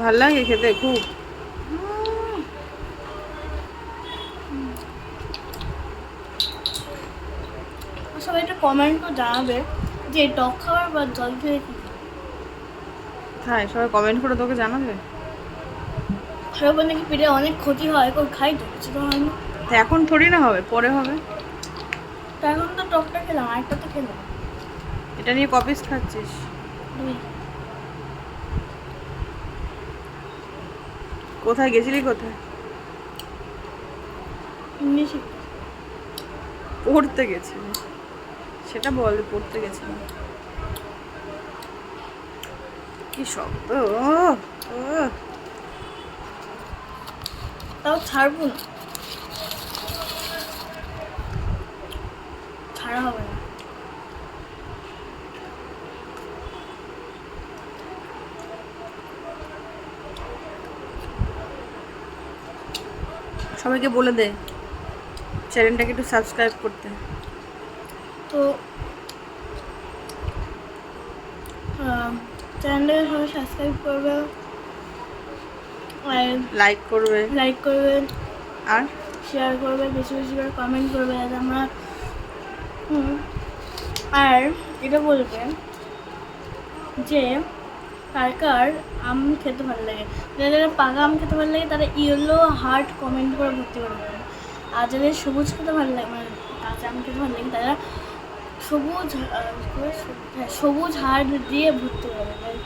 ভালো লাগে খেতে খুব। সবাই একটা কমেন্ট করে জানাবে যে টক খাবার বা জল খেয়ে কি? খাই সবাই কমেন্ট করে তোকে জানাবে? খাবার নাকি পেটে অনেক ক্ষতি হয় কেউ খাই তো কিছু তো হয় না। এখন থোড়ি না হবে পরে হবে? তো এখন তো টকটা খেলাম আরেকটা তো খেলাম। এটা নিয়ে কপিস খাচ্ছিস? কোথায় গেছিলি কোথায়? পড়তে গেছিলি? সেটা বল পড়তে গেছিলাম। কি শব্দ। তাও ছাড়বো না ছাড়া হবে না সবাইকে বলে দে চ্যানেলটাকে একটু সাবস্ক্রাইব করতে। তো চ্যানেলটাকে সবাই সাবস্ক্রাইব করবে আর লাইক করবে। লাইক করবে। আর? শেয়ার করবে বেশি বেশি করে কমেন্ট করবে যাতে আমরা আর এটা বলবে যে কার আম খেতে ভালো লাগে যাদের পাকা আম খেতে ভালো লাগে তারা ইয়েলো হার্ট কমেন্ট করে ভর্তি করে দেবেন আর যাদের সবুজ খেতে ভালো লাগে মানে কাঁচা আম খেতে ভালো লাগে তারা সবুজ? হ্যাঁ, সবুজ হার্ট দিয়ে ভর্তি করে দেবে